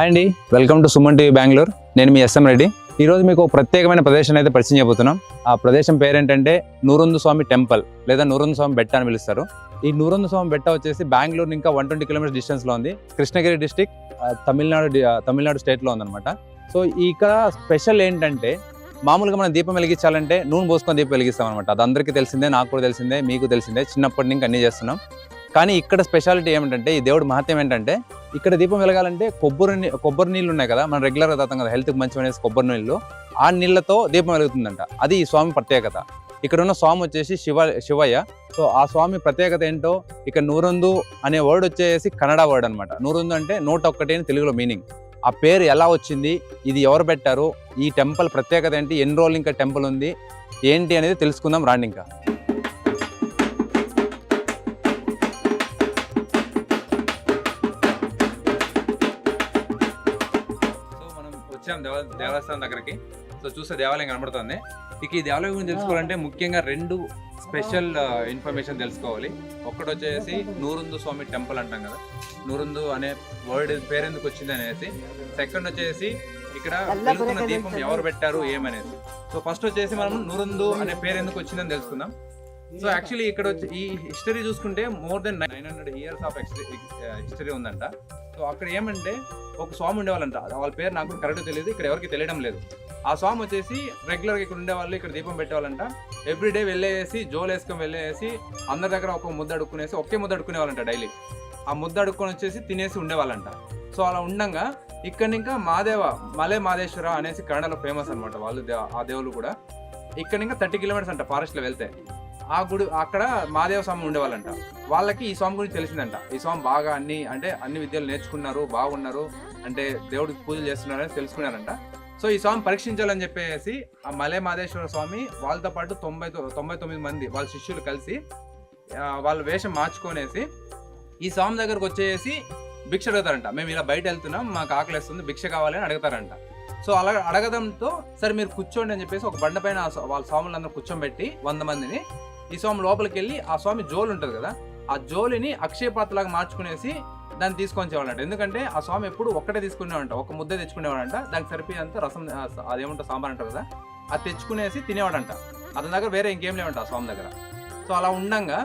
Hi అండి. Welcome to Suman TV Bengaluru. నేను మీ ఎస్ఎం రెడ్డి. ఈరోజు మీకు ప్రత్యేకమైన ప్రదేశం అయితే పరిచయం చేయబోతున్నాం. ఆ ప్రదేశం పేరేంటంటే నూరుందు స్వామి టెంపుల్ లేదా నూరుందు స్వామి బెట్ట అని పిలుస్తారు. ఈ నూరుందు స్వామి బెట్ట వచ్చేసి బెంగళూరు ఇంకా వన్ ట్వంటీ కిలోమీటర్స్ డిస్టెన్స్లో ఉంది. కృష్ణగిరి డిస్టిక్ తమిళనాడు తమిళనాడు స్టేట్లో ఉందన్నమాట. సో ఇక్కడ స్పెషల్ ఏంటంటే మామూలుగా మనం దీపం వెలిగించాలంటే నూనె పోసుకొని దీపం వెలిగిస్తాం అనమాట అది అందరికీ తెలిసిందే నాకు కూడా తెలిసిందే మీకు తెలిసిందే. చిన్నప్పటి నుంచి అన్నీ చేస్తున్నాం. కానీ ఇక్కడ స్పెషాలిటీ ఏమిటంటే ఈ దేవుడు మహత్యం ఏంటంటే ఇక్కడ దీపం వెలగాలంటే కొబ్బరి నీ- కొబ్బరి నీళ్ళు ఉన్నాయి కదా మనం రెగ్యులర్గా తాతాం కదా హెల్త్కి మంచి అనేసి కొబ్బరి నీళ్ళు. ఆ నీళ్ళతో దీపం వెలుగుతుందంట. అది ఈ స్వామి ప్రత్యేకత. ఇక్కడ ఉన్న స్వామి వచ్చేసి శివ శివయ్య. సో ఆ స్వామి ప్రత్యేకత ఏంటో ఇక్కడ నూరొందు అనే వర్డ్ వచ్చేసి కన్నడ వర్డ్ అనమాట నూరొందు అంటే నూట ఒక్కటి అని తెలుగులో మీనింగ్ ఆ పేరు ఎలా వచ్చింది ఇది ఎవరు పెట్టారు ఈ టెంపుల్ ప్రత్యేకత ఏంటి ఎన్ని రోజులు ఇంకా టెంపుల్ ఉంది ఏంటి అనేది తెలుసుకుందాం రాండి ఇంకా. వచ్చాం దేవ దేవస్థానం దగ్గరికి. సో చూస్తే దేవాలయం కనబడుతుంది. ఇక ఈ దేవాలయం గురించి తెలుసుకోవాలంటే ముఖ్యంగా రెండు స్పెషల్ ఇన్ఫర్మేషన్ తెలుసుకోవాలి. ఒకటి వచ్చేసి నూరుందు స్వామి టెంపుల్ అంటాం కదా. నూరుందు అనే వర్డ్ పేరెందుకు వచ్చింది అనేసి. సెకండ్ వచ్చేసి ఇక్కడ వెలుగుతున్న దీపం ఎవరు పెట్టారు ఏమనేసి. సో ఫస్ట్ వచ్చేసి మనం నూరుందు అనే పేరు ఎందుకు వచ్చిందని తెలుసుకుందాం. సో యాక్చువల్లీ ఇక్కడ వచ్చి ఈ హిస్టరీ చూసుకుంటే more than nine hundred years of history ఉందంట. సో అక్కడ ఏమంటే ఒక స్వామి ఉండేవాళ్ళంట. వాళ్ళ పేరు నాకు కరెక్ట్ తెలియదు ఇక్కడ ఎవరికి తెలియడం లేదు. ఆ స్వామి వచ్చేసి రెగ్యులర్గా ఇక్కడ ఉండేవాళ్ళు ఇక్కడ దీపం పెట్టేవాళ్ళంట. ఎవ్రీడే వెళ్ళేసి జోలు వేసుకొని వెళ్ళేసి అందరి దగ్గర ఒక ముద్ద అడుక్కునేసి ఒకే ముద్ద అడుక్కునేవాళ్ళంట డైలీ ఆ ముద్ద అడుక్కొని వచ్చేసి తినేసి ఉండేవాళ్ళంట. సో అలా ఉండగా ఇక్కడ ఇంకా మాదేవ మలే మాదేశ్వర అనేసి కన్నడలో ఫేమస్ అనమాట వాళ్ళు ఆ దేవుళ్ళు కూడా. ఇక్కడ ఇంకా థర్టీ కిలోమీటర్స్ అంట ఫారెస్ట్లో వెళ్తే. ఆ గుడి అక్కడ మాదేవ స్వామి ఉండేవాళ్ళంట. వాళ్ళకి ఈ స్వామి గురించి తెలిసిందంట. ఈ స్వామి బాగా అన్ని అంటే అన్ని విద్యలు నేర్చుకున్నారు బాగున్నారు అంటే దేవుడికి పూజలు చేస్తున్నారని తెలుసుకున్నారంట. సో ఈ స్వామి పరీక్షించాలని చెప్పేసి ఆ మలే మాదేశ్వర స్వామి వాళ్ళతో పాటు తొంభై తొంభై తొమ్మిది మంది వాళ్ళ శిష్యులు కలిసి వాళ్ళ వేషం మార్చుకొనేసి ఈ స్వామి దగ్గరకు వచ్చేసి భిక్ష అడుగుతారంట. మేము ఇలా బయట వెళ్తున్నాం మాకు ఆకలి వేస్తుంది భిక్ష కావాలని అడుగుతారంట. సో అలా అడగడంతో సరే మీరు కూర్చోండి అని చెప్పేసి ఒక బండ పైన వాళ్ళ స్వాములందరూ కూర్చోబెట్టి వంద మందిని ఈ స్వామి లోపలికి వెళ్ళి ఆ స్వామి జోలు ఉంటుంది కదా ఆ జోలిని అక్షయపాత్రలాగా మార్చుకునేసి దాన్ని తీసుకొని ఎందుకంటే ఆ స్వామి ఎప్పుడు ఒక్కటే తీసుకునేవాడంట ఒక ముద్ద తెచ్చుకునేవాడంట దానికి సరిపోయేంత రసం ఆ, అదేమంటా సాంబార్ అంటారు కదా అది తెచ్చుకునేసి తినేవాడంట. అతని దగ్గర వేరే ఇంకేం లేవంట ఆ స్వామి దగ్గర. సో అలా ఉండంగా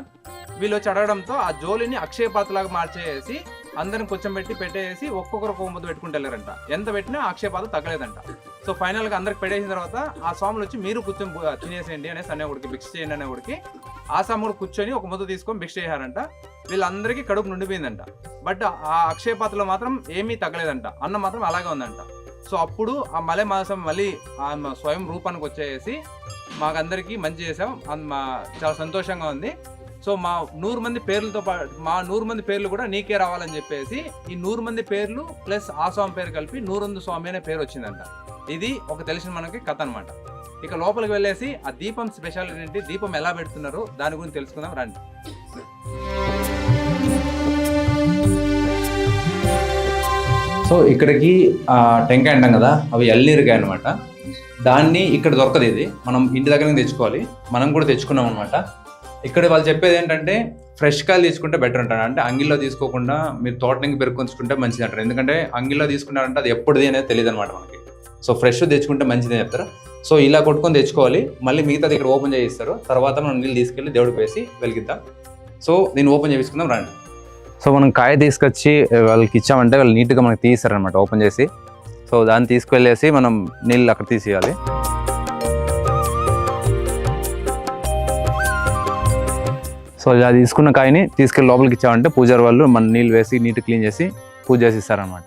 వీళ్ళు వచ్చి అడగడంతో ఆ జోలిని అక్షయపాత్రలాగా మార్చేసి అందరిని కూర్చోబెట్టి పెట్టేసి ఒక్కొక్కరు ఒక్కొక్క ముద్ద పెట్టుకుంటూ వెళ్ళారంట. ఎంత పెట్టినా ఆక్షేపాలు తగ్గలేదంట. సో ఫైనల్గా అందరికి పెట్టేసిన తర్వాత ఆ స్వాములు వచ్చి మీరు కూర్చొని తినేసేయండి అనేసి అనేవాడికి భిక్ష చేయండి అనేవాడికి ఆ స్వాముడు కూర్చొని ఒక ముద్ద తీసుకొని భిక్ష చేశారంట. వీళ్ళందరికీ కడుపు నిండిపోయిందంట. బట్ ఆ అక్షయపాత్రలో మాత్రం ఏమీ తగ్గలేదంట. అన్నం మాత్రం అలాగే ఉందంట. సో అప్పుడు ఆ మలే మాసం మళ్ళీ ఆ స్వయం రూపానికి వచ్చేసి మాకందరికీ మంచి చేసాం అన్- మా చాలా సంతోషంగా ఉంది. సో మా నూరు మంది పేర్లతో పాటు మా నూరు మంది పేర్లు కూడా నీకే రావాలని చెప్పేసి ఈ నూరు మంది పేర్లు ప్లస్ ఆ స్వామి పేరు కలిపి నూరందు స్వామి అనే పేరు వచ్చిందంట. ఇది ఒక తెలిసిన మనకి కథ అనమాట ఇక లోపలికి వెళ్ళేసి ఆ దీపం స్పెషాలిటీ ఏంటి దీపం ఎలా పెడుతున్నారో దాని గురించి తెలుసుకుందాం రండి. సో ఇక్కడికి టెంకాయ అంటాం కదా అవి ఎల్నీరుకాయ అనమాట దాన్ని ఇక్కడ దొరకదు ఇది. మనం ఇంటి దగ్గర తెచ్చుకోవాలి. మనం కూడా తెచ్చుకున్నాం అనమాట ఇక్కడ వాళ్ళు చెప్పేది ఏంటంటే ఫ్రెష్ కాయలు తీసుకుంటే బెటర్ అంటారు. అంటే అంగిల్లో తీసుకోకుండా మీరు తోటనికి పెరుకుంచుకుంటే మంచిది అంటారు. ఎందుకంటే అంగిల్లో తీసుకున్నారంటే అది ఎప్పుడుది అనేది తెలియదు అనమాట మనకి. సో ఫ్రెష్ తెచ్చుకుంటే మంచిది అని చెప్తారు. సో ఇలా కొట్టుకొని తెచ్చుకోవాలి. మళ్ళీ మిగతాది ఇక్కడ ఓపెన్ చేయిస్తారు. తర్వాత మనం నీళ్ళు తీసుకెళ్ళి దేవుడికి వేసి వెలిగిద్దాం. సో దీన్ని ఓపెన్ చేయించుకుందాం రండి. సో మనం కాయ తీసుకొచ్చి వాళ్ళకి ఇచ్చామంటే వాళ్ళు నీట్గా మనకి తీస్తారనమాట ఓపెన్ చేసి. సో దాన్ని తీసుకెళ్ళేసి మనం నీళ్ళు అక్కడ తీసేయాలి. సో ఇలా తీసుకున్న కాయని తీసుకెళ్ళి లోపలికి ఇచ్చామంటే పూజారి వాళ్ళు మన నీళ్ళు వేసి నీట్ క్లీన్ చేసి పూజ చేసి ఇస్తారనమాట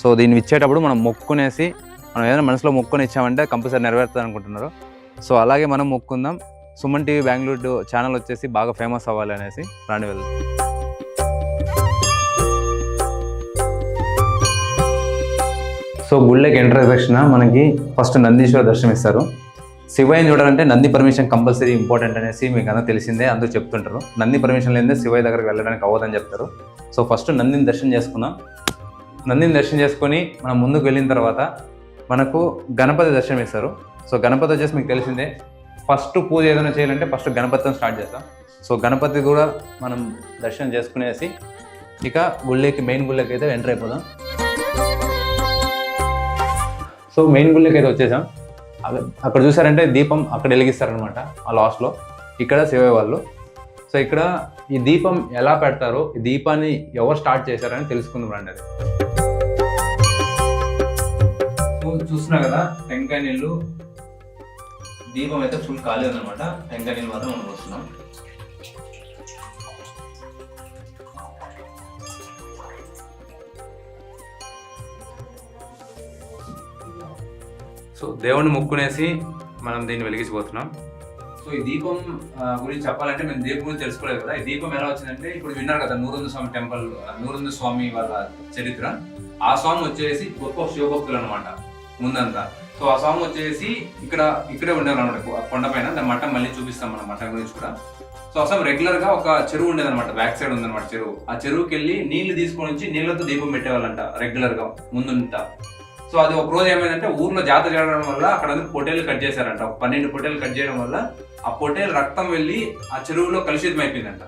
సో దీన్ని ఇచ్చేటప్పుడు మనం మొక్కునేసి మనం ఏదైనా మనసులో మొక్కుని ఇచ్చామంటే కంపల్సరీ నెరవేరుతుంది అనుకుంటున్నారు సో అలాగే మనం మొక్కుందాం. సుమన్ టీవీ బెంగళూరు ఛానల్ వచ్చేసి బాగా ఫేమస్ అవ్వాలి అనేసి రాని వెళ్దాం. సో గుళ్ళకి ఎంటర్ దక్షిణ మనకి ఫస్ట్ నందీశ్వర దర్శనం ఇస్తారు శివయ్యని చూడాలంటే నంది పర్మిషన్ కంపల్సరీ ఇంపార్టెంట్ అనేసి మీకు అందరూ తెలిసిందే అందరూ చెప్తుంటారు. నంది పర్మిషన్ లేదే శివయ్య దగ్గరికి వెళ్ళడానికి అవ్వదని చెప్తారు. సో ఫస్ట్ నందిని దర్శనం చేసుకుందాం. నందిని దర్శనం చేసుకొని మనం ముందుకు వెళ్ళిన తర్వాత మనకు గణపతి దర్శనం ఇస్తారు సో గణపతి వచ్చేసి మీకు తెలిసిందే ఫస్ట్ పూజ ఏదైనా చేయాలంటే ఫస్ట్ గణపతిని స్టార్ట్ చేస్తాం సో గణపతి కూడా మనం దర్శనం చేసుకునేసి ఇక గుళ్ళకి మెయిన్ గుళ్ళకి అయితే ఎంటర్ అయిపోదాం. సో మెయిన్ గుళ్ళకి అయితే వచ్చేసాం. అక్కడ- చూసారంటే దీపం అక్కడ వెలిగిస్తారనమాట ఆ లాస్ట్లో ఇక్కడ శివయ్య వాళ్ళు. సో ఇక్కడ ఈ దీపం ఎలా పెడతారో ఈ దీపాన్ని ఎవరు స్టార్ట్ చేశారని తెలుసుకుందాం రండి అది. చూస్తున్నా కదా టెంకాయ నీళ్ళు దీపం అయితే ఫుల్ ఖాళీ ఉందన్నమాట. టెంకాయ నీళ్ళు మాత్రం మనం వస్తున్నాం సో దేవుణ్ణి ముక్కునేసి మనం దీన్ని వెలిగించిపోతున్నాం సో ఈ దీపం గురించి చెప్పాలంటే మేము దీపం గురించి తెలుసుకోలేదు కదా. ఈ దీపం ఎలా వచ్చిందంటే ఇప్పుడు విన్నారు కదా నూరుంద స్వామి టెంపుల్ నూరుంద స్వామి వాళ్ళ చరిత్ర. ఆ స్వామి వచ్చేసి గొప్ప శివభక్తులు అనమాట ముందంతా. సో ఆ స్వామి వచ్చేసి ఇక్కడ ఇక్కడే ఉండేవారు అనమాట కొండపైన దాని మఠం మళ్ళీ చూపిస్తాం మన మఠం గురించి కూడా. సో అసలు రెగ్యులర్గా ఒక చెరువు ఉండేది అనమాట బ్యాక్ సైడ్ ఉందన్నమాట చెరువు. ఆ చెరువుకి వెళ్ళి నీళ్ళు తీసుకొని వచ్చి నీళ్ళతో దీపం పెట్టేవాళ్ళంట రెగ్యులర్గా ముందుంటా సో అది ఒక రోజు ఏమైందంటే ఊర్లో జాతర జరగడం వల్ల అక్కడ అందరూ పొట్టేలు కట్ చేశారంట. ఒక పన్నెండు పొట్టేలు కట్ చేయడం వల్ల ఆ పొట్టేలు రక్తం వెళ్ళి ఆ చెరువులో కలుషితం అయిపోయిందంట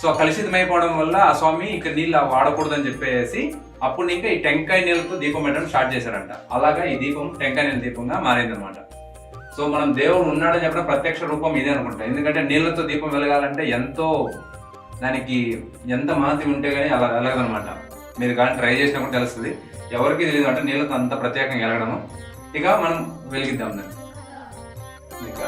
సో ఆ కలుషితం అయిపోవడం వల్ల ఆ స్వామి ఇంకా నీళ్ళు వాడకూడదని చెప్పేసి అప్పుడు ఇంకా ఈ టెంకాయ నీళ్ళతో దీపం పెట్టడం స్టార్ట్ చేశారంట. అలాగా ఈ దీపం టెంకాయ నీళ్ళ దీపంగా మారిందనమాట సో మనం దేవుడు ఉన్నాడని చెప్పిన ప్రత్యక్ష రూపం ఇదే అనుకుంటా. ఎందుకంటే నీళ్ళతో దీపం వెలగాలంటే ఎంతో దానికి ఎంత మహతి ఉంటే కానీ అలా వెలగదనమాట మీరు కానీ ట్రై చేసినప్పుడు తెలుస్తుంది. ఎవరికి తెలియదు. అంటే నీళ్ళతో అంత ప్రత్యేకంగా వెలగడము ఇక మనం వెలిగిద్దాం దాన్ని. ఇక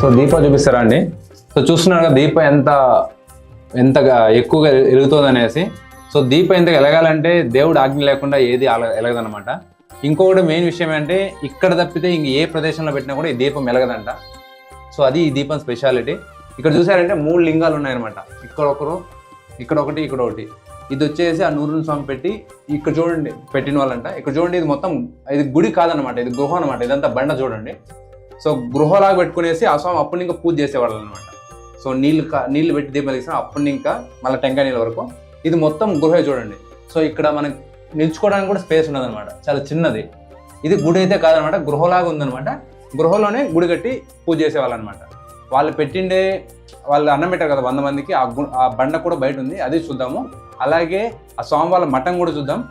సో దీప చూపిస్తారా అండి? సో చూస్తున్నారు కదా దీప ఎంత ఎంతగా ఎక్కువగా ఎలుగుతుంది అనేసి సో దీప ఎంత ఎలగాలంటే దేవుడు ఆజ్ఞ లేకుండా ఏది ఎలగదనమాట ఇంకొకటి మెయిన్ విషయం ఏంటంటే ఇక్కడ తప్పితే ఇంక ఏ ప్రదేశంలో పెట్టినా కూడా ఈ దీపం ఎలగదంట. సో అది ఈ దీపం స్పెషాలిటీ. ఇక్కడ చూసారంటే మూడు లింగాలు ఉన్నాయన్నమాట. ఇక్కడ ఒకరు ఇక్కడ ఒకటి ఇక్కడ ఒకటి. ఇది వచ్చేసి ఆ నూరు స్వామి పెట్టి ఇక్కడ చూడండి పెట్టిన వాళ్ళంట. ఇక్కడ చూడండి ఇది మొత్తం ఇది గుడి కాదనమాట ఇది గృహం అనమాట ఇదంతా బండ చూడండి. సో గృహలాగా పెట్టుకునేసి ఆ స్వామి అప్పుడు ఇంకా పూజ చేసేవాళ్ళు అనమాట సో నీళ్ళు నీళ్ళు పెట్టి దీపం తీసిన అప్పుడు ఇంకా మళ్ళీ టెంకాయ నీళ్ళ వరకు. ఇది మొత్తం గృహే చూడండి. సో ఇక్కడ మనకి నిల్చుకోవడానికి కూడా స్పేస్ ఉండదు చాలా చిన్నది. ఇది గుడి అయితే కాదనమాట గృహలాగా ఉందనమాట గృహలోనే గుడి కట్టి పూజ చేసేవాళ్ళు అనమాట వాళ్ళు పెట్టిండే వాళ్ళు అన్నం పెట్టారు కదా వంద మందికి ఆ గు ఆ బండ కూడా బయట ఉంది అది చూద్దాము. అలాగే ఆ స్వామి వాళ్ళ మఠం కూడా చూద్దాం.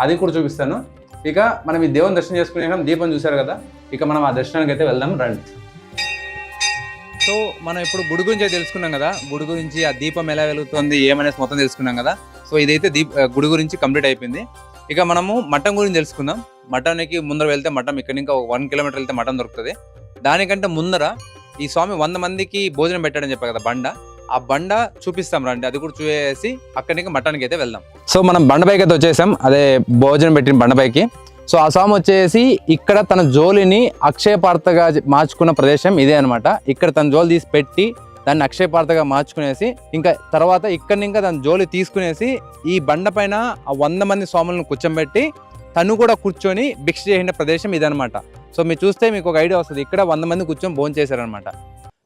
అది కూడా చూపిస్తాను. ఇక మనం ఈ దేవుని దర్శనం చేసుకునే దీపం చూశారు కదా ఇక మనం ఆ దర్శనానికి అయితే వెళ్దాం రండి. సో మనం ఇప్పుడు గుడి గురించి తెలుసుకున్నాం కదా గుడి గురించి ఆ దీపం ఎలా వెలుగుతుంది ఏమనేసి మొత్తం తెలుసుకున్నాం కదా. సో ఇదైతే దీప గుడి గురించి కంప్లీట్ అయిపోయింది. ఇక మనము మఠం గురించి తెలుసుకుందాం. మఠానికి ముందర వెళ్తే మఠం ఇక్కడ ఇంకా వన్ కిలోమీటర్ వెళ్తే మఠం దొరుకుతుంది. దానికంటే ముందర ఈ స్వామి వంద మందికి భోజనం పెట్టాడని చెప్పారు కదా బండ. ఆ బండ చూపిస్తాం రండి. అది కూడా చూసేసి అక్కడి నుంచి మఠానికి అయితే వెళ్దాం. సో మనం బండపైకి అయితే వచ్చేసాం. అదే భోజనం పెట్టిన బండపైకి. సో ఆ వచ్చేసి ఇక్కడ తన జోలిని అక్షయపార్తగా మార్చుకున్న ప్రదేశం ఇదే అనమాట ఇక్కడ తన జోలి తీసి పెట్టి దాన్ని అక్షయపార్తగా మార్చుకునేసి ఇంకా తర్వాత ఇక్కడ ఇంకా తన జోలి తీసుకునేసి ఈ బండ పైన ఆ వంద మంది స్వాములను కూర్చోబెట్టి తను కూడా కూర్చొని భిక్ష చేసిన ప్రదేశం ఇదనమాట సో మీరు చూస్తే మీకు ఒక ఐడియా వస్తుంది. ఇక్కడ వంద మంది కూర్చొని భోజనం చేశారనమాట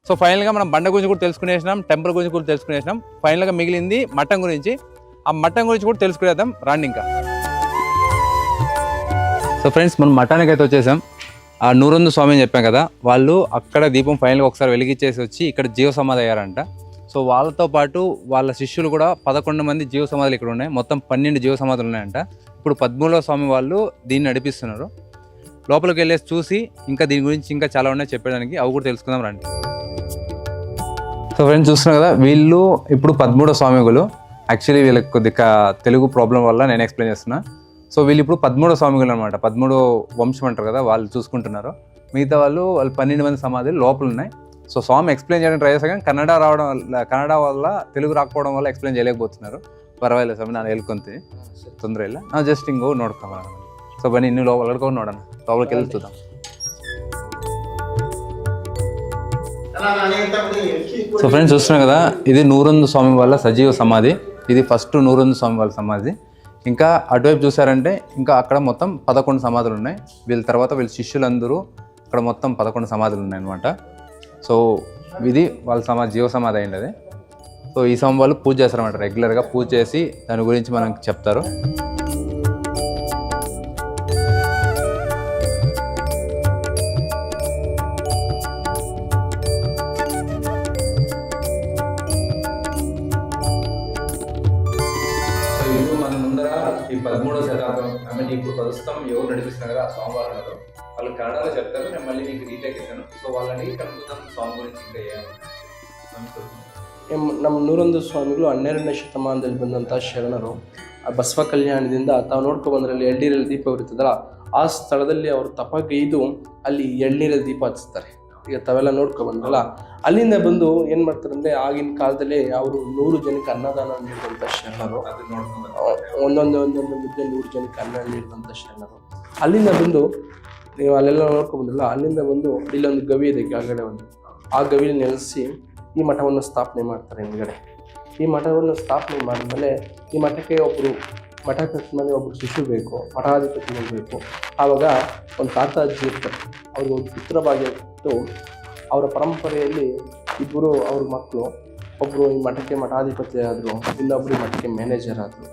సో ఫైనల్గా మనం బండ గురించి కూడా తెలుసుకునేసినాం టెంపుల్ గురించి కూడా తెలుసుకునేసినాం. ఫైనల్గా మిగిలింది మటన్ గురించి. ఆ మటన్ గురించి కూడా తెలుసుకునేద్దాం. రండి ఇంకా. సో ఫ్రెండ్స్ మనం మఠానికి అయితే వచ్చేసాం. ఆ నూరందు స్వామి అని చెప్పాం కదా వాళ్ళు అక్కడ దీపం ఫైనల్గా ఒకసారి వెలిగించేసి వచ్చి ఇక్కడ జీవ సమాధి అయ్యారంట. సో వాళ్ళతో పాటు వాళ్ళ శిష్యులు కూడా పదకొండు మంది జీవ సమాధులు ఇక్కడ ఉన్నాయి. మొత్తం పన్నెండు జీవ సమాధులు ఉన్నాయంట. ఇప్పుడు పద్మూలవ స్వామి వాళ్ళు దీన్ని నడిపిస్తున్నారు. లోపలికి వెళ్ళేసి చూసి ఇంకా దీని గురించి ఇంకా చాలా ఉన్నాయి చెప్పడానికి అవి కూడా తెలుసుకుందాం రండి. సో ఫ్రెండ్స్ చూస్తున్నారు కదా వీళ్ళు ఇప్పుడు పదమూడవ స్వామిగులు యాక్చువల్లీ వీళ్ళకి కొద్దిగా తెలుగు ప్రాబ్లం వల్ల నేను ఎక్స్ప్లెయిన్ చేస్తున్నా సో వీళ్ళు ఇప్పుడు పదమూడో స్వామిగులు అనమాట పదమూడో వంశం అంటారు కదా వాళ్ళు చూసుకుంటున్నారు మిగతా వాళ్ళు వాళ్ళు పన్నెండు మంది సమాధులు లోపల ఉన్నాయి సో స్వామి ఎక్స్ప్లెయిన్ చేయడానికి ట్రై చేశాను కానీ కన్నడ రావడం వల్ల కన్నడ వల్ల తెలుగు రాకపోవడం వల్ల ఎక్స్ప్లెయిన్ చేయలేకపోతున్నారు ಪರವಾಗಿಲ್ಲ ಸ್ವಾಮಿ ನಾನು ಹೇಳ್ಕೊಂತೀನಿ ತೊಂದರೆ ಇಲ್ಲ ನಾವು ಜಸ್ಟ್ ಹಿಂಗೆ ಹೋಗಿ ನೋಡ್ಕೊಂಬರೋಣ ಸೊ ಬನ್ನಿ ಇನ್ನೂ ಒಳಗಡೆ ನೋಡೋಣ లోపలికి వెళ్ళి చూద్దాం సో ఫ్రెండ్స్ చూస్తున్నాం కదా ఇది నూరందు స్వామి వాళ్ళ సజీవ సమాధి. ఇది ఫస్ట్ నూరందు స్వామి వాళ్ళ సమాధి. ఇంకా అటువైపు చూసారంటే ఇంకా అక్కడ మొత్తం పదకొండు సమాధులు ఉన్నాయి. వీళ్ళ తర్వాత వీళ్ళ శిష్యులందరూ అక్కడ మొత్తం పదకొండు సమాధులు ఉన్నాయి అనమాట సో ఇది వాళ్ళ సమాధి జీవ సమాధి అయింది సో ఈ స్వామి వాళ్ళు పూజ చేస్తారన్నమాట రెగ్యులర్గా పూజ చేసి దాని గురించి మనకు చెప్తారు. ನಮ್ಮ ನೂರೊಂದು ಸ್ವಾಮಿಗಳು ಹನ್ನೆರಡನೇ ಶತಮಾನದಲ್ಲಿ ಬಂದಂಥ ಶರಣರು, ಆ ಬಸವ ಕಲ್ಯಾಣದಿಂದ ತಾವು ನೋಡ್ಕೊ ಬಂದ್ರಲ್ಲಿ ಎಳ್ನೀರಲ್ಲಿ ಇರುತ್ತದಲ್ಲ ಆ ಸ್ಥಳದಲ್ಲಿ ಅವರು ತಪಗೈದು ಅಲ್ಲಿ ಎಳ್ನೀರಲ್ಲಿ ದೀಪ ಹಚ್ತಾರೆ. ಈಗ ತಾವೆಲ್ಲ ನೋಡ್ಕೊ ಬಂದ್ರಲ್ಲ, ಅಲ್ಲಿಂದ ಬಂದು ಏನು ಮಾಡ್ತಾರೆ ಅಂದರೆ ಆಗಿನ ಕಾಲದಲ್ಲಿ ಅವರು ನೂರು ಜನಕ್ಕೆ ಅನ್ನದಾನ ನೀಡಿದಂಥ ಶರಣರು. ಒಂದೊಂದು ಒಂದೊಂದು ಮುದ್ದೆ ನೂರು ಜನಕ್ಕೆ ಅನ್ನ ನೀಡಿದಂಥ ಶರಣರು. ಅಲ್ಲಿಂದ ಬಂದು ನೀವು ಅಲ್ಲೆಲ್ಲ ನೋಡ್ಕೊಂಡ್ಬಂದ್ರಲ್ಲ ಅಲ್ಲಿಂದ ಬಂದು ಇಲ್ಲೊಂದು ಗವಿ ಇದೆ ಕೆಳಗಡೆ ಒಂದು. ಆ ಗವಿಲಿ ನೆಲೆಸಿ ಈ ಮಠವನ್ನು ಸ್ಥಾಪನೆ ಮಾಡ್ತಾರೆ ಹಿಂದ್ಗಡೆ. ಈ ಮಠವನ್ನು ಸ್ಥಾಪನೆ ಮಾಡಿದ್ಮೇಲೆ ಈ ಮಠಕ್ಕೆ ಒಬ್ಬರು ಮಠ ಕಟ್ಟಿದ್ಮೇಲೆ ಒಬ್ಬರು ಶಿಶು ಬೇಕು, ಮಠಾಧಿಪತಿಗಳು ಬೇಕು. ಆವಾಗ ಒಂದು ತಾತ ಅಜ್ಜಿ ಇರ್ತಾರೆ ಅವ್ರಿಗೆ ಒಂದು ಪುತ್ರ ಭಾಗ್ಯ ಕೊಟ್ಟು ಅವರ ಪರಂಪರೆಯಲ್ಲಿ ಇಬ್ಬರು ಅವ್ರ ಮಕ್ಕಳು ಒಬ್ಬರು ಈ ಮಠಕ್ಕೆ ಮಠಾಧಿಪತಿ ಆದರು ಇನ್ನೊಬ್ಬರು ಮಠಕ್ಕೆ ಮ್ಯಾನೇಜರ್ ಆದರು.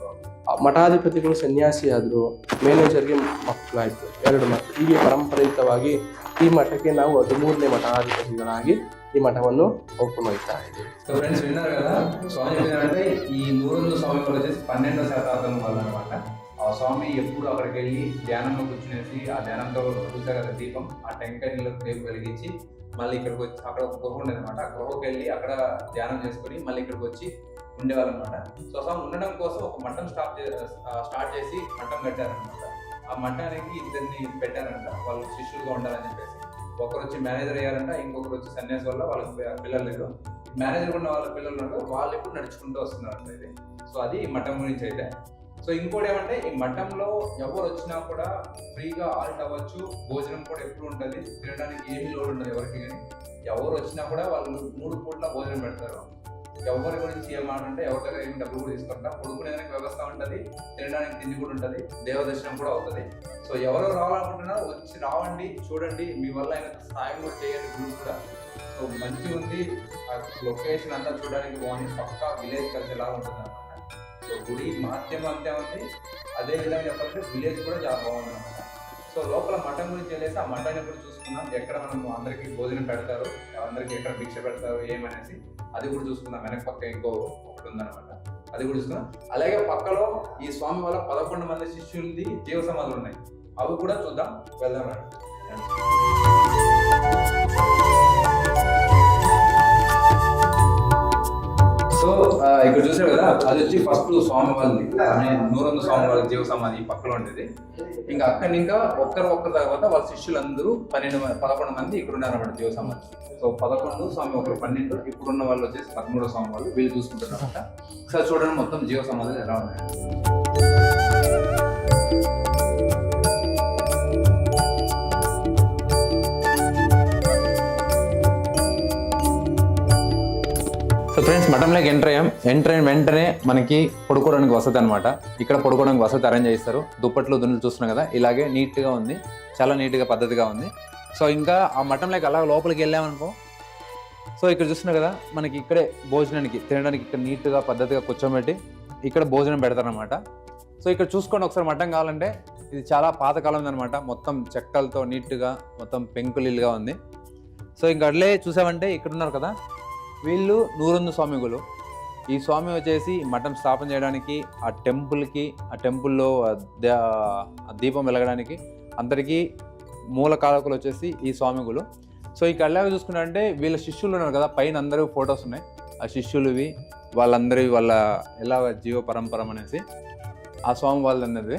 ಮಠಾಧಿಪತಿಗಳು ಸನ್ಯಾಸಿ ಆದರು ಮ್ಯಾನೇಜರ್ಗೆ ಮಕ್ಕಳಾಯಿತು, ಎರಡು ಮಕ್ಕಳು ಹೀಗೆ ಪರಂಪರಿತವಾಗಿ ಈ ಮಠಕ್ಕೆ ನಾವು ಹದಿಮೂರನೇ ಮಠಾಧಿಪತಿಗಳಾಗಿ ಈ ಮಠವನ್ನು ಹೋಗ್ಕೊಂಡು ಹೋಗ್ತಾ ಇದ್ದೀವಿ సో ఫ్రెండ్స్ విన్నారు కదా స్వామి అంటే ఈ నూరొందు స్వామి వాళ్ళు వచ్చేసి పన్నెండో శతాబ్దం వాళ్ళు అనమాట ఆ స్వామి ఎప్పుడు అక్కడికి వెళ్ళి ధ్యానంలో కూర్చునేసి ఆ ధ్యానంతో చూసారు కదా దీపం ఆ టెంకాయ నీళ్ళు రేపు వెలిగించి మళ్ళీ ఇక్కడికి వచ్చి అక్కడ ఒక గృహ ఉండేది అనమాట ఆ గృహకి వెళ్ళి అక్కడ ధ్యానం చేసుకొని మళ్ళీ ఇక్కడికి వచ్చి ఉండేవాళ్ళు అనమాట సో స్వామి ఉండడం కోసం ఒక మఠం స్టార్ట్ స్టార్ట్ చేసి మఠం కట్టారనమాట ఆ మఠానికి ఇద్దరిని పెట్టారంట. వాళ్ళు శిష్యులుగా ఉండాలని చెప్పేసి. ఒకరు వచ్చి మేనేజర్ అయ్యారంట ఇంకొకరు వచ్చి సన్యాసి వల్ల వాళ్ళకి పిల్లలు లేరు. మేనేజర్ ఉన్న వాళ్ళ పిల్లలు ఉన్నారు వాళ్ళు ఇప్పుడు నడుచుకుంటూ వస్తున్నారంట ఇది. సో అది ఈ మఠం గురించి అయితే. సో ఇంకోటి ఏమంటే ఈ మఠంలో ఎవరు వచ్చినా కూడా ఫ్రీగా ఆల్ట్ అవ్వచ్చు భోజనం కూడా ఎప్పుడు ఉంటుంది తినడానికి ఏమీ లోడ్ ఉండదు ఎవరికి కానీ. ఎవరు వచ్చినా కూడా వాళ్ళు మూడు పూట్ల భోజనం పెడతారు. ఎవరి గురించి ఏం అంటే ఎవరి దగ్గర ఏమి డబ్బులు కూడా తీసుకుంటాం. కొడుకునేదానికి వ్యవస్థ ఉంటుంది తినడానికి తిండి కూడా ఉంటుంది దేవదర్శనం కూడా అవుతుంది. సో ఎవరు రావాలనుకుంటున్నారో వచ్చి రావండి చూడండి మీ వల్ల ఆయన సాయం కూడా చేయండి గుడి కూడా. సో మంచిగా ఉంది లొకేషన్ అంతా చూడడానికి బాగుంది పక్కా విలేజ్ కల్చర్ లాగా ఉంటుంది అనమాట సో గుడి మహత్యం అంతే ఉంది అదే విధంగా చెప్పాలంటే విలేజ్ కూడా చాలా బాగుంది అనమాట సో లోపల మటన్ గురించి వెళ్ళేసి ఆ మటన్ ఎప్పుడు చూసుకుందాం ఎక్కడ మనం అందరికీ భోజనం పెడతారు అందరికీ ఎక్కడ భిక్ష పెడతారు ఏమనేసి అది కూడా చూసుకుందాం వెనక పక్క ఇంకో ఒకటి ఉందన్నమాట. అది కూడా చూసుకుందాం అలాగే పక్కలో ఈ స్వామి వల్ల పదకొండు మంది శిష్యులది జీవ సమాధులు ఉన్నాయి. అవి కూడా చూద్దాం వెళ్దాం సో ఇక్కడ చూసారు కదా అది వచ్చి ఫస్ట్ స్వామి వాళ్ళది నూరొందు స్వామి వాళ్ళ జీవ సమాధి పక్కన పక్కలో ఉండేది. ఇంకా అక్కడి ఇంకా ఒక్కరు ఒక్కరి తర్వాత వాళ్ళ శిష్యులందరూ పన్నెండు పదకొండు మంది ఇక్కడ ఉన్నారు అన్నమాట జీవ సమాధి సో పదకొండు స్వామి ఒకరు పన్నెండు ఇప్పుడున్న వాళ్ళు వచ్చేసి పదమూడో స్వామి వాళ్ళు వీళ్ళు చూసుకుంటారు అనమాట ఒకసారి చూడండి మొత్తం జీవ సమాధులు ఎలా ఉన్నాయి. ఫ్రెండ్స్ మఠంలోకి ఎంటర్ అయ్యాం. ఎంటర్ అయిన వెంటనే మనకి పడుకోవడానికి వసతి అనమాట ఇక్కడ పడుకోవడానికి వసతి అరేంజ్ చేస్తారు దుప్పట్లు దున్నులు చూస్తున్నాం కదా ఇలాగే నీట్గా ఉంది. చాలా నీట్గా పద్ధతిగా ఉంది. సో ఇంకా ఆ మఠంలోకి అలా లోపలికి వెళ్ళామనుకో సో ఇక్కడ చూస్తున్నాం కదా మనకి ఇక్కడే భోజనానికి తినడానికి ఇక్కడ నీట్గా పద్ధతిగా కూర్చోబెట్టి ఇక్కడ భోజనం పెడతారనమాట సో ఇక్కడ చూసుకోండి ఒకసారి మఠం కావాలంటే ఇది చాలా పాతకాలం అనమాట మొత్తం చెక్కలతో నీట్గా మొత్తం పెంకులిల్లుగా ఉంది. సో ఇంకా అట్లే చూసామంటే ఇక్కడ ఉన్నారు కదా వీళ్ళు నూరొందు స్వామిగులు. ఈ స్వామి వచ్చేసి మఠం స్థాపన చేయడానికి ఆ టెంపుల్కి ఆ టెంపుల్లో దీపం వెలగడానికి అందరికీ మూల కారకులు వచ్చేసి ఈ స్వామిగులు. సో ఇక్కడ ఎలాగ చూసుకున్నారంటే వీళ్ళ శిష్యులు ఉన్నారు కదా పైన అందరూ ఫొటోస్ ఉన్నాయి. ఆ శిష్యులువి వాళ్ళందరివి వాళ్ళ ఎలా జీవ పరంపరం అనేసి ఆ స్వామి వాళ్ళది. అన్నది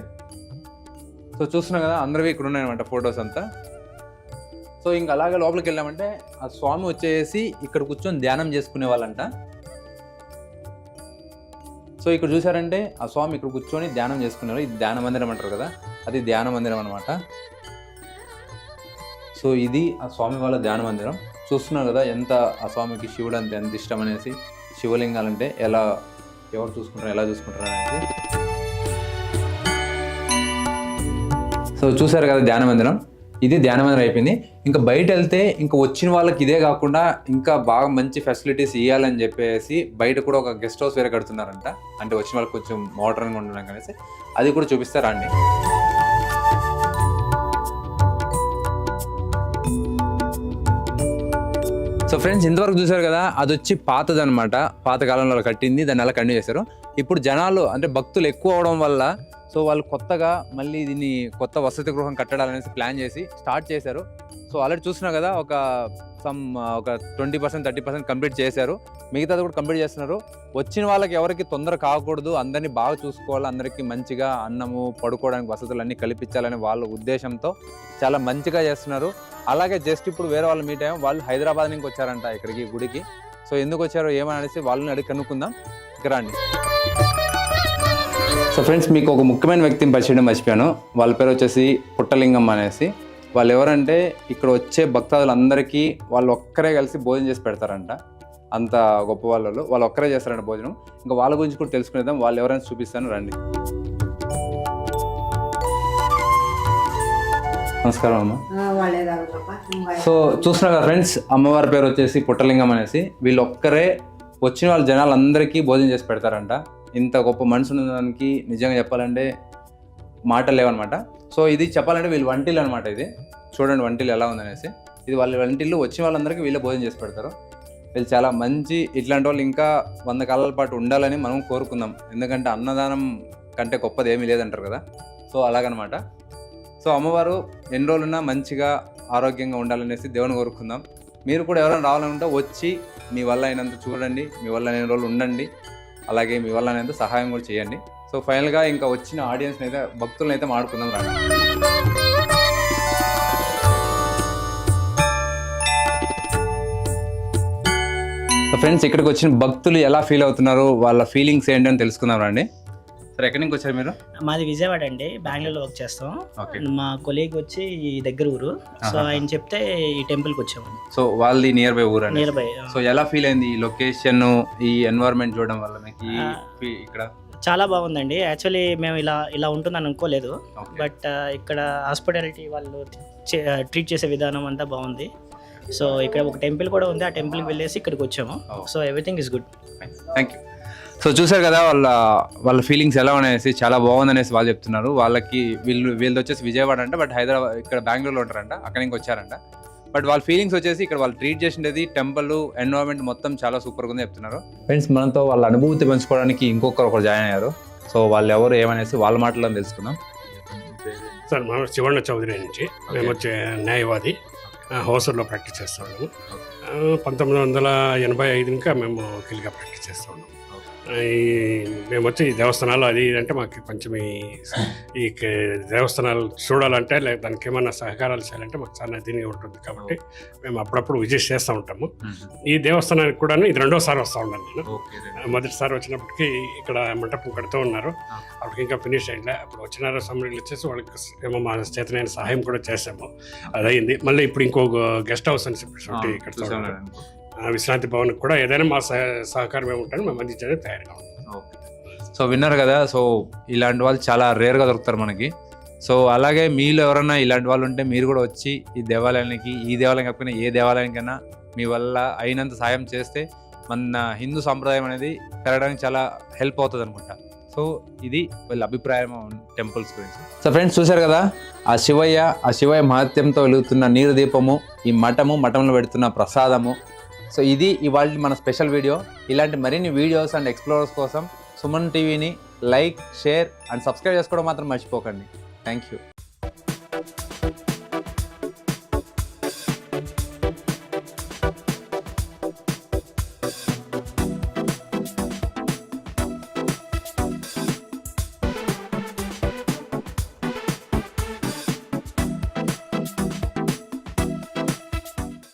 సో చూస్తున్నాం కదా అందరివి ఇక్కడ ఉన్నాయన్నమాట ఫొటోస్ అంతా. సో ఇంకా అలాగే లోపలికి వెళ్ళామంటే ఆ స్వామి వచ్చేసి ఇక్కడ కూర్చొని ధ్యానం చేసుకునే వాళ్ళంట. సో ఇక్కడ చూసారంటే ఆ స్వామి ఇక్కడ కూర్చొని ధ్యానం చేసుకున్నారు ఇది ధ్యాన మందిరం అంటారు కదా అది ధ్యాన మందిరం అనమాట సో ఇది ఆ స్వామి వాళ్ళ ధ్యాన మందిరం. చూస్తున్నారు కదా ఎంత ఆ స్వామికి శివుడు అంటే ఎంత ఇష్టం అనేసి శివలింగాలు అంటే ఎలా ఎవరు చూసుకుంటారు ఎలా చూసుకుంటారు అనేది. సో చూసారు కదా ధ్యాన మందిరం. ఇది ధ్యాన మందిరం అయిపోయింది. ఇంకా బయట వెళ్తే ఇంకా వచ్చిన వాళ్ళకి ఇదే కాకుండా ఇంకా బాగా మంచి ఫెసిలిటీస్ ఇవ్వాలని చెప్పేసి బయట కూడా ఒక గెస్ట్ హౌస్ వేరే కడుతున్నారంట. అంటే వచ్చిన వాళ్ళకి కొంచెం మోడర్న్గా ఉండడం అనేసి. అది కూడా చూపిస్తారా అండి సో ఫ్రెండ్స్ ఇంతవరకు చూసారు కదా అది వచ్చి పాతదనమాట పాత కాలంలో కట్టింది దాన్ని అలా కంటిన్యూ చేశారు. ఇప్పుడు జనాలు అంటే భక్తులు ఎక్కువ అవడం వల్ల సో వాళ్ళు కొత్తగా మళ్ళీ దీన్ని కొత్త వసతి గృహం కట్టడాలనేసి ప్లాన్ చేసి స్టార్ట్ చేశారు. సో ఆల్రెడీ చూసినా కదా ఒక సమ్ ఒక twenty percent thirty percent complete చేశారు. మిగతాది కూడా కంప్లీట్ చేస్తున్నారు. వచ్చిన వాళ్ళకి ఎవరికి తొందర కాకూడదు అందరినీ బాగా చూసుకోవాలి అందరికీ మంచిగా అన్నము పడుకోవడానికి వసతులు అన్నీ కల్పించాలనే వాళ్ళ ఉద్దేశంతో చాలా మంచిగా చేస్తున్నారు. అలాగే జస్ట్ ఇప్పుడు వేరే వాళ్ళు మీట్ అయ్యాం వాళ్ళు హైదరాబాద్ నుంచి వచ్చారంట ఇక్కడికి గుడికి. సో ఎందుకు వచ్చారో ఏమని అనేసి వాళ్ళని అడిగి కనుక్కుందాం. ఇక్కడ రండి సో ఫ్రెండ్స్ మీకు ఒక ముఖ్యమైన వ్యక్తిని పరిచయం మర్చిపోయాను. వాళ్ళ పేరు వచ్చేసి పుట్టలింగం అనేసి. వాళ్ళు ఎవరంటే ఇక్కడ వచ్చే భక్తాదులందరికీ వాళ్ళు ఒక్కరే కలిసి భోజనం చేసి పెడతారంట. అంత గొప్ప వాళ్ళు వాళ్ళు ఒక్కరే చేస్తారంట భోజనం. ఇంకా వాళ్ళ గురించి కూడా తెలుసుకునేద్దాం. వాళ్ళు ఎవరైనా చూపిస్తాను రండి. నమస్కారం అమ్మ. సో చూస్తున్నారు కదా ఫ్రెండ్స్ అమ్మవారి పేరు వచ్చేసి పుట్టలింగం అనేసి. వీళ్ళు ఒక్కరే వచ్చిన వాళ్ళ జనాలందరికీ భోజనం చేసి పెడతారంట. ఇంత గొప్ప మనసు ఉన్నదానికి నిజంగా చెప్పాలంటే మాటలు లేవన్నమాట. సో ఇది చెప్పాలంటే వీళ్ళు వంటిల్లు అనమాట ఇది. చూడండి వంటిల్లు ఎలా ఉందనేసి. ఇది వాళ్ళ వంటిల్లు వచ్చిన వాళ్ళందరికీ వీళ్ళే భోజనం చేసి పెడతారు. వీళ్ళు చాలా మంచి ఇట్లాంటి వాళ్ళు ఇంకా వంద కాలాల పాటు ఉండాలని మనం కోరుకుందాం. ఎందుకంటే అన్నదానం కంటే గొప్పది ఏమీ లేదంటారు కదా. సో అలాగనమాట సో అమ్మవారు ఎన్ని రోజులున్నా మంచిగా ఆరోగ్యంగా ఉండాలనేసి దేవుని కోరుకుందాం. మీరు కూడా ఎవరైనా రావాలనుకుంటే వచ్చి మీ వల్ల అయినంత చూడండి మీ వల్ల ఎన్ని రోజులు ఉండండి. అలాగే మీ వల్ల సహాయం కూడా చేయండి. సో ఫైనల్గా ఇంకా వచ్చిన ఆడియన్స్ని అయితే భక్తులను అయితే మాడుకుందాం రండి ఫ్రెండ్స్ ఇక్కడికి వచ్చిన భక్తులు ఎలా ఫీల్ అవుతున్నారు వాళ్ళ ఫీలింగ్స్ ఏంటని తెలుసుకుందాం రండి. సరే ఎక్కడి నుంచి వచ్చారు మీరు? మాది విజయవాడ అండి. బెంగళూరులో వర్క్ చేస్తాం. మా కొలీగ్ వచ్చి ఈ దగ్గర ఊరు. సో. ఆయన చెప్తే ఈ టెంపుల్కి వచ్చాము. సో వాళ్ళది నియర్ బై ఊరండి నియర్ బై సో ఎలా ఫీల్ అయింది ఈ లొకేషన్ ఈ ఎన్వైరన్మెంట్ చూడడం వల్ల మీకు ఇక్కడ? చాలా బాగుందండి. యాక్చువల్లీ మేము ఇలా ఇలా ఉంటుందని అనుకోలేదు. బట్ ఇక్కడ హాస్పిటాలిటీ వాళ్ళు ట్రీట్ చేసే విధానం అంతా బాగుంది. సో ఇక్కడ ఒక టెంపుల్ కూడా ఉంది. ఆ టెంపుల్కి వెళ్ళేసి ఇక్కడికి వచ్చాము. So everything is good thank you so చూసారు కదా వాళ్ళ వాళ్ళ ఫీలింగ్స్ ఎలా ఉన్నాయనేసి చాలా బాగుందనేసి వాళ్ళు చెప్తున్నారు. వాళ్ళకి వీళ్ళు వీళ్ళది వచ్చేసి విజయవాడ అంట బట్ హైదరాబాద్ ఇక్కడ బెంగళూరులో ఉంటారంట అక్కడి నుంచి వచ్చారంట. బట్ వాళ్ళ ఫీలింగ్స్ వచ్చేసి ఇక్కడ వాళ్ళు ట్రీట్ చేసినది టెంపుల్ ఎన్వైరన్మెంట్ మొత్తం చాలా సూపర్గా ఉంది చెప్తున్నారు. ఫ్రెండ్స్ మనతో వాళ్ళ అనుభూతి పంచుకోవడానికి ఇంకొకరు ఒకరు జాయిన్ అయ్యారు. సో వాళ్ళు ఎవరు ఏమనేసి వాళ్ళ మాటల్లో తెలుసుకుందాం. సార్ మనం శివಣ್ణ చౌదరి నుంచి మేము వచ్చే న్యాయవాది హోసర్లో ప్రాక్టీస్ చేస్తా ఉన్నాము. ఆ, పంతొమ్మిది వందల ఎనభై ఐదు ఇంకా మేము వకీల్గా ప్రాక్టీస్ చేస్తా ఉన్నాము. ఆ, ఈ మేము వచ్చి ఈ దేవస్థానాలు అది అంటే మాకు కొంచెం ఈ దేవస్థానాలు చూడాలంటే లేక దానికి ఏమైనా సహకారాలు చేయాలంటే మాకు చాలా దీనిగా ఉంటుంది కాబట్టి మేము అప్పుడప్పుడు విజిట్ చేస్తూ ఉంటాము. ఈ దేవస్థానానికి కూడా ఇది రెండోసారి వస్తూ ఉన్నాను నేను. మొదటిసారి వచ్చినప్పటికీ ఇక్కడ మంటపం కడుతూ ఉన్నారు. అప్పటికి ఇంకా ఫినిష్ అయ్యింది. అప్పుడు వచ్చినారు సమ్మరీలు వచ్చేసి వాళ్ళకి ఏమో మా చేతనైన సహాయం కూడా చేసాము అది అయింది మళ్ళీ ఇప్పుడు ఇంకో గెస్ట్ హౌస్ అని చెప్పేసి. ఆ విశ్రాంతి భవన్ కూడా ఏదైనా మా సహ- సహకారం ఏముంటాను మేము అందించడానికి తయారుగా సో విన్నారు కదా సో ఇలాంటి వాళ్ళు చాలా రేర్గా దొరుకుతారు మనకి. సో అలాగే మీలో ఎవరైనా ఇలాంటి వాళ్ళు ఉంటే మీరు కూడా వచ్చి ఈ దేవాలయానికి ఈ దేవాలయం కాకపోయినా ఏ దేవాలయానికైనా మీ వల్ల అయినంత సాయం చేస్తే మన హిందూ సాంప్రదాయం అనేది పెరగడానికి చాలా హెల్ప్ అవుతుంది అనుకుంటా సో ఇది వీళ్ళ అభిప్రాయం టెంపుల్స్ గురించి. సో ఫ్రెండ్స్ చూశారు కదా ఆ శివయ్య ఆ శివయ్య మహత్యంతో వెలుగుతున్న నీరు దీపము ఈ మఠము మఠంలో పెడుతున్న ప్రసాదము సో ఇది ఇవాళ మన స్పెషల్ వీడియో. ఇలాంటి మరిన్ని వీడియోస్ అండ్ ఎక్స్ప్లోరర్స్ కోసం సుమన్ టీవీని లైక్ షేర్ అండ్ సబ్స్క్రైబ్ చేసుకోవడం మాత్రం మర్చిపోకండి. Thank you